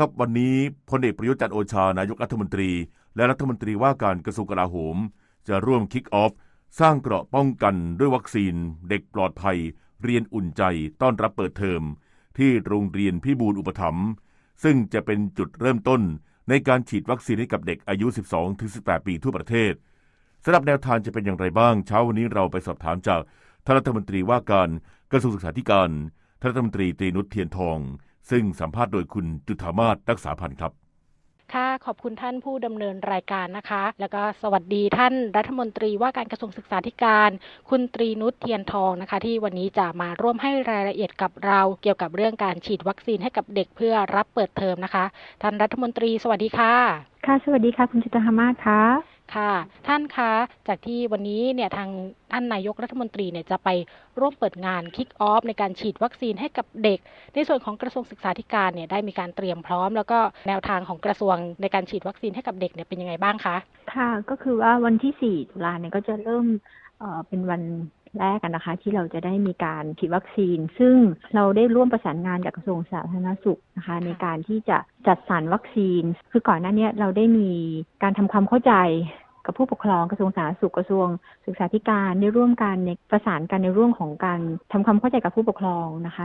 ครับวันนี้พลเอกประยุทธ์จันโอชานายกรัฐมนตรี และรัฐมนตรีว่าการกระทรวงกลาโหม จะร่วมคิกออฟ สร้างเกราะป้องกันด้วยวัคซีน เด็กปลอดภัย เรียนอุ่นใจต้อนรับเปิดเทอม ที่โรงเรียนพิบูลอุปถัมภ์ซึ่งจะเป็นจุดเริ่มต้นในการฉีดวัคซีนให้กับเด็กอายุ 12-18 ปีทั่วประเทศสำหรับแนวทางจะเป็นอย่างไรบ้าง เช้าวันนี้เราไปสอบถามจากท่านรัฐมนตรีว่าการกระทรวงศึกษาธิการท่านรัฐมนตรีตรีนุชเทียนทอง ซึ่งสัมภาษณ์โดยคุณจุธามาศรักษาพันธ์ครับค่ะขอบคุณท่านผู้ดำเนินรายการนะคะ แล้วก็สวัสดีท่านรัฐมนตรีว่าการกระทรวงศึกษาธิการ คุณตรีนุชเทียนทองนะคะ ที่วันนี้จะมาร่วมให้รายละเอียดกับเรา เกี่ยวกับเรื่องการฉีดวัคซีนให้กับเด็กเพื่อรับเปิดเทอมนะคะ ท่านรัฐมนตรีสวัสดีค่ะ ค่ะ สวัสดีค่ะ คุณจิตรหามาศค่ะ ค่ะ ท่านคะ จากที่วันนี้เนี่ยทางท่านนายกรัฐมนตรีเนี่ยจะไปร่วมเปิดงานคิกออฟในการฉีดวัคซีนให้กับเด็ก ในส่วนของกระทรวงศึกษาธิการเนี่ยได้มีการเตรียมพร้อม แล้วก็แนวทางของกระทรวงในการฉีดวัคซีนให้กับเด็กเนี่ยเป็นยังไงบ้างคะ ค่ะ ก็คือว่าวันที่ 4 ตุลาเนี่ยก็จะเริ่มเเป็นวัน แรกกันนะคะ ที่เราจะได้มีการฉีดวัคซีน ซึ่งเราได้ร่วมประสานงานกับกระทรวงสาธารณสุขนะคะ ในการที่จะจัดสรรวัคซีน คือก่อนหน้านี้เราได้มีการทำความเข้าใจกับผู้ปกครองกระทรวงสาธารณสุขกระทรวงศึกษาธิการได้ร่วมกันในประสานกันในเรื่องของการทำความเข้าใจกับผู้ปกครองนะคะ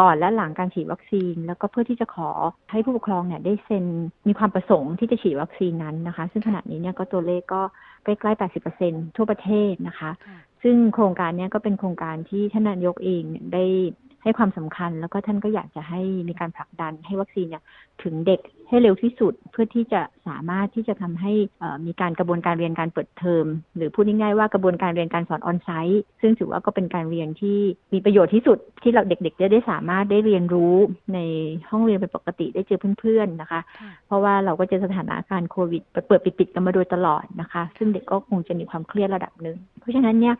ก่อนและหลังการฉีดวัคซีน แล้วก็เพื่อที่จะขอให้ผู้ปกครองเนี่ยได้เซ็นมีความประสงค์ที่จะฉีดวัคซีนนั้นนะคะ ซึ่งขณะนี้เนี่ยก็ตัวเลขก็ใกล้ๆ 80%ทั่วประเทศนะคะ ซึ่งโครงการนี้ก็เป็นโครงการที่ท่านนายกเองได้ ให้ความสำคัญ แล้วก็ท่านก็อยากจะให้มีการผลักดันให้วัคซีนเนี่ยถึงเด็กให้เร็วที่สุด เพื่อที่จะสามารถที่จะทำให้มีการกระบวนการเรียนการเปิดเทอม หรือพูดง่ายๆว่ากระบวนการเรียนการสอนออนไซต์ซึ่งถือว่าก็เป็นการเรียนที่มีประโยชน์ที่สุดที่เราเด็กๆจะได้สามารถได้เรียนรู้ในห้องเรียนเป็นปกติได้เจอเพื่อนๆนะคะ เพราะว่าเราก็เจอสถานการณ์โควิดเปิดปิดๆกันมาโดยตลอดนะคะ ซึ่งเด็กก็คงจะมีความเครียดระดับหนึ่งเพราะฉะนั้นเนี่ย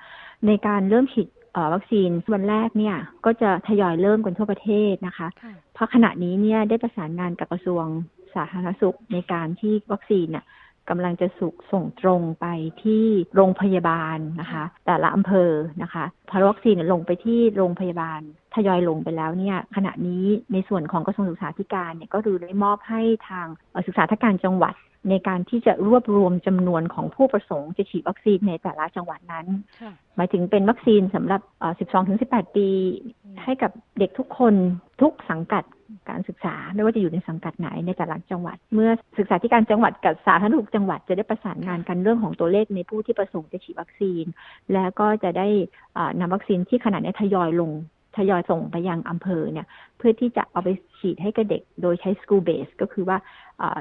ในการเริ่มฉีด วัคซีนวันแรกเนี่ยก็จะทยอยเริ่มกันทั่วประเทศนะคะ เพราะขณะนี้เนี่ยได้ประสานงานกับกระทรวงสาธารณสุขในการที่วัคซีนเนี่ย กำลังจะสุกส่งตรงไปที่โรงพยาบาลนะคะ แต่ละอำเภอนะคะพอวัคซีนลงไปที่โรงพยาบาลทยอยลงไปแล้วเนี่ยขณะนี้ในส่วนของกระทรวงศึกษาธิการเนี่ยก็ดูได้มอบให้ทางศึกษาธิการจังหวัดในการที่จะรวบรวมจำนวนของผู้ประสงค์จะฉีดวัคซีนในแต่ละจังหวัดนั้น หมายถึงเป็นวัคซีนสำหรับ 12-18 ปี ให้กับเด็กทุกคนทุกสังกัดการศึกษาไม่ว่าจะอยู่ในสังกัดไหนในแต่ละจังหวัด เมื่อศึกษาธิการจังหวัดกับสาธารณสุขจังหวัดจะได้ประสานงานกันเรื่องของตัวเลขในผู้ที่ประสงค์จะฉีดวัคซีน แล้วก็จะได้นำวัคซีนที่ขนาดนี้ทยอยลงทยอยส่งไปยังอำเภอเนี่ยเพื่อที่จะเอาไปฉีดให้กับเด็กโดยใช้ school base ก็คือว่า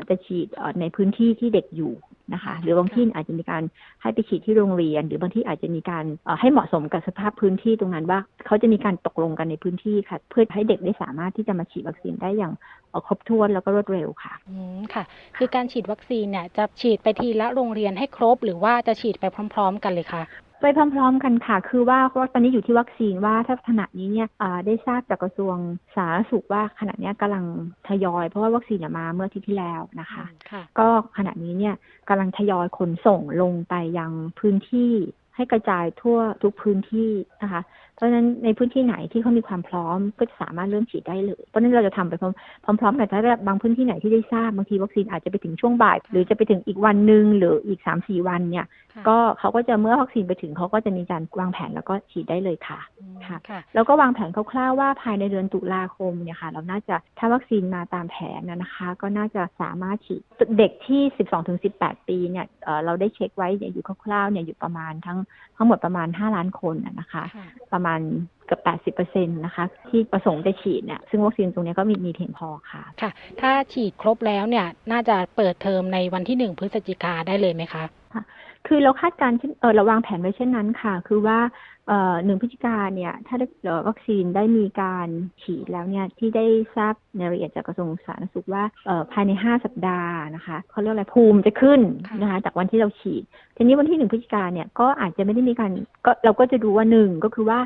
จะฉีดในพื้นที่ที่เด็กอยู่ นะคะ หรือบางที่อาจจะมีการให้ไปฉีดที่โรงเรียน หรือบางที่อาจจะมีการให้เหมาะสมกับสภาพพื้นที่ตรงนั้นว่าเขาจะมีการตกลงกันในพื้นที่ค่ะ เพื่อให้เด็กได้สามารถที่จะมาฉีดวัคซีนได้อย่างครบถ้วนแล้วก็รวดเร็วค่ะอืมค่ะ คือการฉีดวัคซีนเนี่ยจะฉีดไปทีละโรงเรียนให้ครบ หรือว่าจะฉีดไปพร้อม ๆ กันเลยคะ ไปพร้อม ๆ กันค่ะ คือว่าตอนนี้อยู่ที่วัคซีนว่าถ้าขณะนี้เนี่ยได้ทราบจากกระทรวงสาธารณสุขว่าขณะนี้กำลังทยอย เพราะว่าวัคซีนมาเมื่อที่ที่แล้วนะคะ ก็ขณะนี้เนี่ยกำลังทยอยขนส่งลงไปยังพื้นที่ ให้กระจายทั่วทุกพื้นที่นะคะ เพราะฉะนั้นในพื้นที่ไหนที่เขามีความพร้อมก็จะสามารถเริ่มฉีดได้เลย เพราะฉะนั้นเราจะทำไปพร้อมๆกันถ้าบางพื้นที่ไหนที่ได้ทราบบางทีวัคซีนอาจจะไปถึงช่วงบ่าย หรือจะไปถึงอีกวันหนึ่งหรืออีกสามสี่วันเนี่ย ก็เขาก็จะเมื่อวัคซีนไปถึงเขาก็จะมีการวางแผนแล้วก็ฉีดได้เลยค่ะค่ะ แล้วก็วางแผนคร่าวๆว่าภายในเดือนตุลาคมเนี่ยค่ะ เราน่าจะถ้าวัคซีนมาตามแผนนะคะ ก็น่าจะสามารถฉีดเด็กที่ 12-18 ปีเนี่ยเราได้เช็คไว้อยู่คร่าวๆเนี่ยอยู่ประมาณทั้งทั้งหมดประมาณ 5 ล้านคนนะคะ ประมาณเกือบ80%นะคะ ที่ประสงค์จะฉีดเนี่ยซึ่งวัคซีนตรงนี้ก็มีมีเพียงพอค่ะค่ะ ถ้าฉีดครบแล้วเนี่ยน่าจะเปิดเทอมในวันที่หนึ่งพฤศจิกาได้เลยไหมคะ คือเราคาดการณ์เออเราวางแผนไว้เช่นนั้นค่ะ คือว่าหนึ่งพฤศจิกาเนี่ย ถ้าวัคซีนได้มีการฉีดแล้วเนี่ยที่ได้ทราบในรายละเอียดจากกระทรวงสาธารณสุขว่าภายในห้าสัปดาห์นะคะเขาเรียกอะไรภูมิจะขึ้นนะคะจากวันที่เราฉีด ทีนี้วันที่หนึ่งพฤศจิกาเนี่ยก็อาจจะไม่ได้มีการก็เราก็จะดูว่าหนึ่งก็คือว่า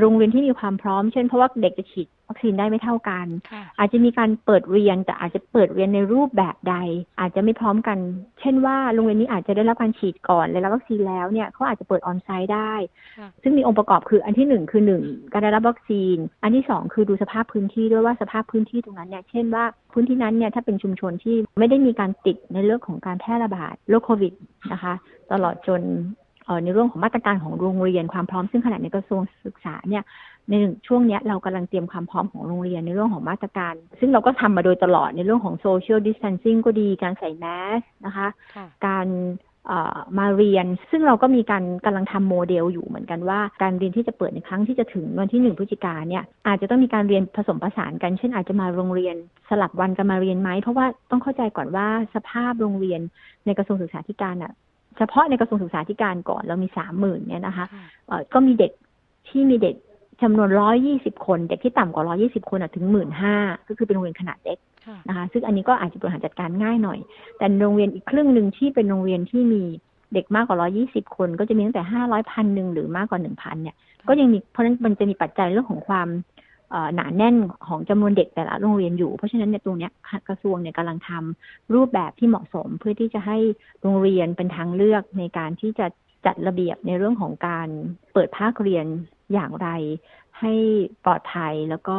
โรงเรียนที่มีความพร้อมเช่นเพราะว่าเด็กจะฉีดวัคซีนได้ไม่เท่ากันค่ะอาจจะมีการเปิดเรียนแต่อาจจะเปิดเรียนในรูปแบบใด อาจจะไม่พร้อมกัน เช่นว่าโรงเรียนนี้อาจจะได้รับการฉีดก่อนได้รับวัคซีนแล้วเนี่ยเขาอาจจะเปิดออนไซต์ได้ค่ะซึ่งมีองค์ประกอบคืออันที่หนึ่งคือหนึ่งการได้รับวัคซีน อันที่สองคือดูสภาพพื้นที่ด้วยว่าสภาพพื้นที่ตรงนั้นเนี่ยเช่นว่าพื้นที่นั้นเนี่ยถ้าเป็นชุมชนที่ไม่ได้มีการติดในเรื่องของการแพร่ระบาดโรคโควิดนะคะ ตลอดจนเอ่อ ในเรื่องของมาตรการของโรงเรียนความพร้อมซึ่งขณะในกระทรวงศึกษาเนี่ยในหนึ่งช่วงเนี้ยเรากำลังเตรียมความพร้อมของโรงเรียนในเรื่องของมาตรการ ซึ่งเราก็ทำมาโดยตลอดในเรื่องของ social distancing ก็ดีการใส่แมสนะคะค่ะการเอ่อมาเรียน ซึ่งเราก็มีการกำลังทำโมเดลอยู่เหมือนกันว่า การเรียนที่จะเปิดในครั้งที่จะถึงวันที่หนึ่งพฤศจิกาเนี่ยอาจจะต้องมีการเรียนผสมผสานกัน เช่นอาจจะมาโรงเรียนสลับวันกันมาเรียนไหมเพราะว่าต้องเข้าใจก่อนว่าสภาพโรงเรียนในกระทรวงศึกษาธิการอะ เฉพาะในกระทรวงศึกษาธิการก่อนเรามีสามหมื่นเนี่ยนะคะค่ะเอ่อก็มีเด็กที่มีเด็กจำนวนร้อยี่สิบคน เด็กที่ต่ำกว่าร้อยี่สิบคนอะถึงหมื่นห้าก็คือเป็นโรงเรียนขนาดเล็กค่ะนะคะซึ่งอันนี้ก็อาจจะบริหารจัดการง่ายหน่อย แต่โรงเรียนอีกครึ่งหนึ่งที่เป็นโรงเรียนที่มีเด็กมากกว่าร้อยี่สิบคน ก็จะมีตั้งแต่ห้าร้อยพันหนึ่งหรือมากกว่าหนึ่งพันเนี่ยก็ยังมีเพราะฉะนั้นมันจะมีปัจจัยเรื่องของความเอ่อ หนาแน่นของจำนวนเด็กแต่ละโรงเรียนอยู่ เพราะฉะนั้นเนี่ยตรงเนี้ยกระทรวงเนี่ยกำลังทำรูปแบบที่เหมาะสมเพื่อที่จะให้โรงเรียนเป็นทางเลือกในการที่จะจัดระเบียบในเรื่องของการเปิดภาคเรียนอย่างไร ให้ปลอดภัยแล้วก็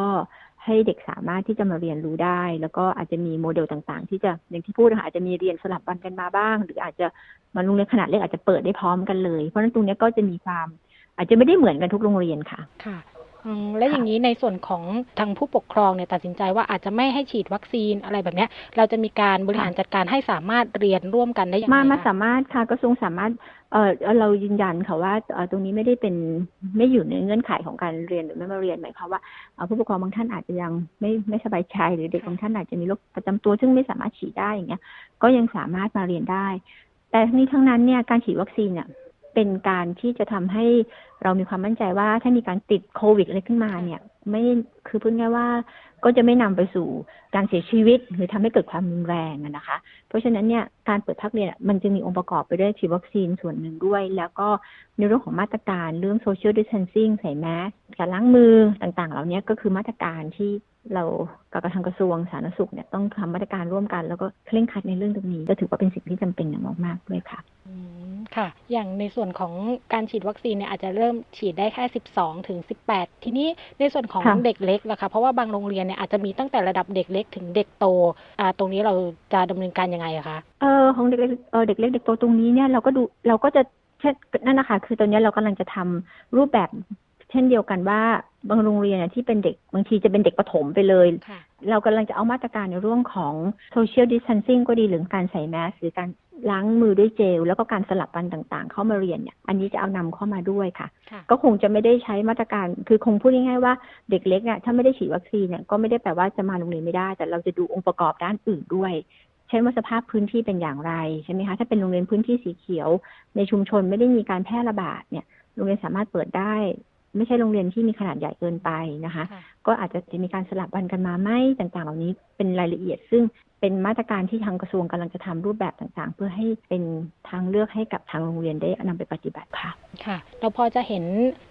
ให้เด็กสามารถที่จะมาเรียนรู้ได้ แล้วก็อาจจะมีโมเดลต่างๆ ที่จะอย่างที่พูดนะคะอาจจะมีเรียนสลับวันกันมาบ้าง หรืออาจจะมาโรงเรียนขนาดเล็กอาจจะเปิดได้พร้อมกันเลย เพราะฉะนั้นตรงเนี้ยก็จะมีความอาจจะไม่ได้เหมือนกันทุกโรงเรียนค่ะ ค่ะ และอย่างนี้ในส่วนของทางผู้ปกครองเนี่ยตัดสินใจว่าอาจจะไม่ให้ฉีดวัคซีนอะไรแบบนี้เราจะมีการบริหารจัดการให้สามารถเรียนร่วมกันได้อย่างไรมาสามารถค่ะกระทรวงสามารถเออเรายืนยันค่ะว่าเออตรงนี้ไม่ได้เป็นไม่อยู่ในเงื่อนไขของการเรียนหรือไม่มาเรียนหมายความว่าผู้ปกครองบางท่านอาจจะยังไม่ไม่สบายใจหรือเด็กบางท่านอาจจะมีโรคประจำตัว ซึ่งไม่สามารถฉีดได้อย่างเงี้ยก็ยังสามารถมาเรียนได้ แต่ทั้งนี้ทั้งนั้นเนี่ยการฉีดวัคซีนเนี่ยเป็นการที่จะทำให้เรามีความมั่นใจว่าถ้ามีการติดโควิดอะไรขึ้นมาเนี่ย ไม่คือพูดง่ายว่าก็จะไม่นำไปสู่การเสียชีวิตหรือทำให้เกิดความรุนแรงนะคะ เพราะฉะนั้นเนี่ยการเปิดภาคเรียนมันจึงมีองค์ประกอบไปด้วยฉีดวัคซีนส่วนหนึ่งด้วย แล้วก็ในเรื่องของมาตรการเรื่อง social distancing ใส่แมสการล้างมือต่างๆ เหล่านี้ก็คือมาตรการที่เรากับทางกระทรวงสาธารณสุขเนี่ยต้องทำมาตรการร่วมกัน แล้วก็เคร่งครัดในเรื่องตรงนี้ก็ถือว่าเป็นสิ่งที่จำเป็นอย่างมากๆด้วยค่ะอืมค่ะ อย่างในส่วนของการฉีดวัคซีนเนี่ยอาจจะเริ่มฉีดได้แค่ 12 ถึง 18 ทีนี้ในส่วนของค่ะเด็กเล็กล่ะคะเพราะว่าบางโรงเรียนเนี่ยอาจจะมีตั้งแต่ระดับเด็กเล็กถึงเด็กโตอ่าตรงนี้เราจะดำเนินการยังไงอะคะเออของเด็กเล็กเออเด็กเล็กเด็กโตตรงนี้เนี่ยเราก็ดูเราก็จะเช่นนั่นนะคะคือตอนนี้เรากำลังจะทำรูปแบบเช่นเดียวกันว่าบางโรงเรียนเนี่ยที่เป็นเด็กบางทีจะเป็นเด็กประถมไปเลยค่ะเรากำลังจะเอามาตรการในเรื่องของ social distancing ก็ดีหรือการใส่แมสหรือการ ล้างมือด้วยเจล แล้วก็การสลับวันต่างๆ เข้ามาเรียนเนี่ยอันนี้จะเอานำเข้ามาด้วยค่ะค่ะ ก็คงจะไม่ได้ใช้มาตรการคือคงพูดง่ายๆว่าเด็กเล็กเนี่ยถ้าไม่ได้ฉีดวัคซีนเนี่ยก็ไม่ได้แปลว่าจะมาโรงเรียนไม่ได้ แต่เราจะดูองค์ประกอบด้านอื่นด้วยเช่นว่าสภาพพื้นที่เป็นอย่างไรใช่ไหมคะถ้าเป็นโรงเรียนพื้นที่สีเขียว ในชุมชนไม่ได้มีการแพร่ระบาดเนี่ยโรงเรียนสามารถเปิดได้ไม่ใช่โรงเรียนที่มีขนาดใหญ่เกินไปนะคะค่ะก็อาจจะมีการสลับวันกันมาไหมต่างๆ เหล่านี้เป็นรายละเอียด ซึ่ง เป็นมาตรการที่ทางกระทรวงกำลังจะทำรูปแบบต่างๆ เพื่อให้เป็นทางเลือกให้กับทางโรงเรียนได้นำไปปฏิบัติค่ะ ค่ะ เราพอจะเห็น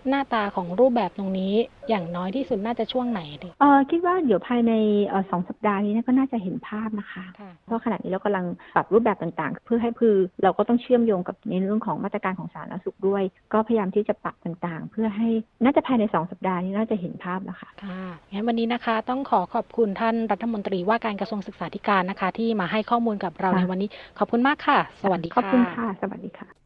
หน้าตาของรูปแบบตรงนี้อย่างน้อยที่สุดน่าจะช่วงไหนดีเออคิดว่าเดี๋ยวภายในเอ่อสองสัปดาห์นี้เนยก็น่าจะเห็นภาพนะคะค่ะเพราะขณะนี้เรากำลังปรับรูปแบบต่างๆ เพื่อให้คือเราก็ต้องเชื่อมโยงกับในเรื่องของมาตรการของสาธารณสุขด้วย ก็พยายามที่จะปรับต่างๆ เพื่อให้น่าจะภายในสองสัปดาห์นี้น่าจะเห็นภาพแล้วค่ะค่ะงั้นวันนี้นะคะต้องขอขอบคุณท่านรัฐมนตรีว่าการกระทรวงศึกษาธิการนะคะ ที่มาให้ข้อมูลกับเราค่ะในวันนี้ ขอบคุณมากค่ะ สวัสดีขอบคุณค่ะ สวัสดีค่ะ